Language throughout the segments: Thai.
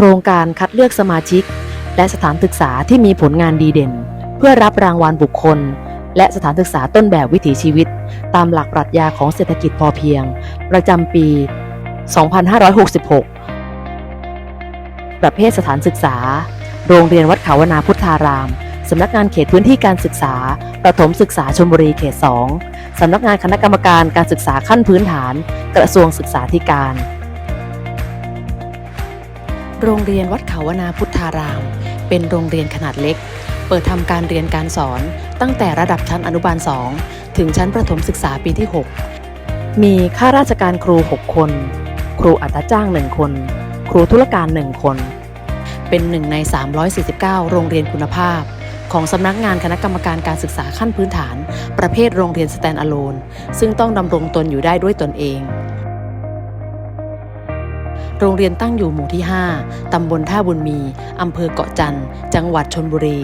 โครงการคัดเลือกสมาชิก และสถานศึกษาที่มีผลงานดีเด่น เพื่อรับรางวัลบุคคล และสถานศึกษาต้นแบบวิถีชีวิต ตามหลักปรัชญาของเศรษฐกิจพอเพียง ประจำปี 2566 ประเภทสถานศึกษา โรงเรียนวัดเขาวนาพุทธารามสำนักงานเขตพื้นที่การศึกษา ประถมศึกษาชลบุรีเขต 2 สำนักงานคณะกรรมการการศึกษาขั้นพื้นฐาน กระทรวงศึกษาธิการ โรงเรียนวัดเขาวนาพุทธาราม เป็นโรงเรียนขนาดเล็ก เปิดทำการเรียนการสอน ตั้งแต่ระดับชั้นอนุบาล 2 ถึงชั้นประถมศึกษาปีที่ 6 มีข้าราชการครู 6 คน ครูอัตราจ้าง 1 คน ครูธุรการ 1 คน เป็นหนึ่งใน 349 โรงเรียนคุณภาพ ของสำนักงานคณะกรรมการการศึกษาขั้นพื้นฐาน ประเภทโรงเรียนสแตนอะโลนซึ่งต้องดำรงตนอยู่ได้ด้วยตนเอง โรงเรียนตั้งอยู่หมู่ที่ 5 ตำบลท่าบุญมี อำเภอเกาะจันทร์ จังหวัดชนบุรี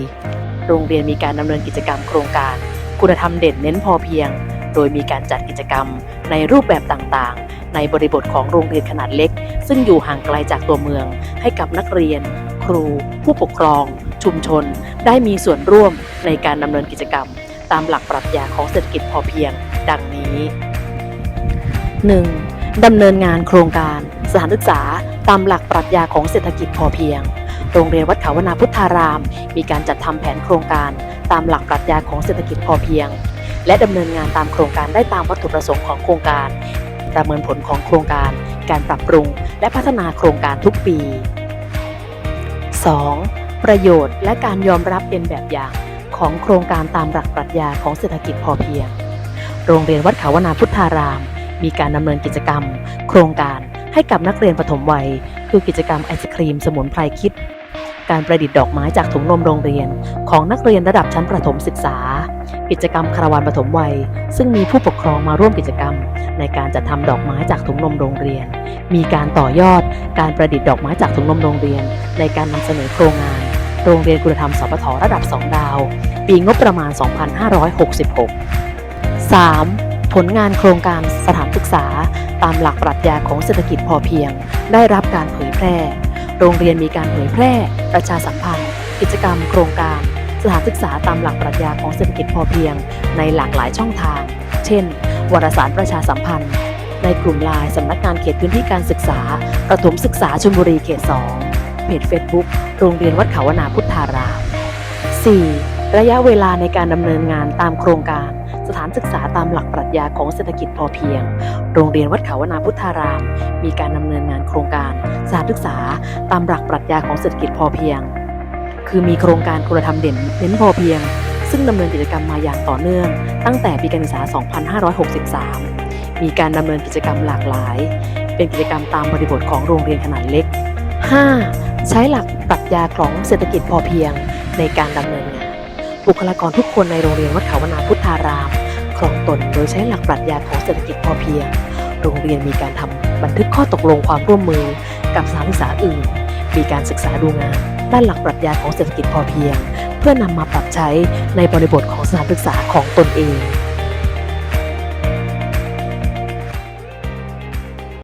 โรงเรียนมีการดำเนินกิจกรรมโครงการ คุณธรรมเด่นเน้นพอเพียง โดยมีการจัดกิจกรรมในรูปแบบต่างๆ ในบริบทของโรงเรียนขนาดเล็ก ซึ่งอยู่ห่างไกลจากตัวเมือง ให้กับนักเรียน ครู ผู้ปกครอง ชุมชน ได้มีส่วนร่วมในการดำเนินกิจกรรม ตามหลักปรัชญาของเศรษฐกิจพอเพียง ดังนี้ 1. ดำเนินงานโครงการ สถานศึกษาตามหลักปรัชญาของเศรษฐกิจพอเพียง โรงเรียนวัดเขาวนาพุทธาราม มีการจัดทำแผนโครงการตามหลักปรัชญาของเศรษฐกิจพอเพียง และดำเนินงานตามโครงการได้ตามวัตถุประสงค์ของโครงการ ประเมินผลของโครงการ การปรับปรุง และพัฒนาโครงการทุกปี 2. ประโยชน์และการยอมรับเป็นแบบอย่างของโครงการตามหลักปรัชญาของเศรษฐกิจพอเพียง โรงเรียนวัดเขาวนาพุทธาราม มีการดำเนินกิจกรรม โครงการ ให้กับนักเรียนปฐมวัย คือกิจกรรมไอศครีมสมุนไพรคิด การประดิษฐ์ดอกไม้จากถุงนมโรงเรียน ของนักเรียนระดับชั้นประถมศึกษา กิจกรรมคาราวานปฐมวัย ซึ่งมีผู้ปกครองมาร่วมกิจกรรม ในการจัดทำดอกไม้จากถุงนมโรงเรียน มีการต่อยอด การประดิษฐ์ดอกไม้จากถุงนมโรงเรียน ในการนำเสนอโครงงาน โรงเรียนคุณธรรมสปทระดับ 2 ดาว ปีงบประมาณ 2566 3. ผลงานโครงการสถานศึกษา ตามหลักปรัชญาของเศรษฐกิจพอเพียง ได้รับการเผยแพร่ โรงเรียนมีการเผยแพร่ ประชาสัมพันธ์ กิจกรรม โครงการ สถานศึกษาตามหลักปรัชญาของเศรษฐกิจพอเพียง ในหลากหลายช่องทาง เช่น วารสารประชาสัมพันธ์ ในกลุ่มไลน์สำนักงานเขตพื้นที่การศึกษา ประถมศึกษาชลบุรีเขต 2 เพจ Facebook โรงเรียนวัดเขาวนาพุทธาราม 4. ระยะเวลาในการดำเนินงานตามโครงการ สถานศึกษาตามหลักปรัชญาของเศรษฐกิจพอเพียง โรงเรียนวัดเขาวนาพุทธาราม มีการดำเนินงานโครงการสถานศึกษาตามหลักปรัชญาของเศรษฐกิจพอเพียง คือมีโครงการคุณธรรมเด่นเน้นพอเพียง ซึ่งดำเนินกิจกรรมมาอย่างต่อเนื่อง ตั้งแต่ปีการศึกษา 2563 มีการดำเนินกิจกรรมหลากหลาย เป็นกิจกรรมตามบริบทของโรงเรียนขนาดเล็ก 5. ใช้หลักปรัชญาของเศรษฐกิจพอเพียงในการดำเนินงาน บุคลากรทุกคนในโรงเรียนวัดเขาวนาพุทธาราม ครองตนโดยใช้หลักปรัชญาของเศรษฐกิจพอเพียง โรงเรียนมีการทำบันทึกข้อตกลงความร่วมมือกับสถานศึกษาอื่น มีการศึกษาดูงาน ด้านหลักปรัชญาของเศรษฐกิจพอเพียง เพื่อนำมาปรับใช้ในบริบทของสถานศึกษาของตนเอง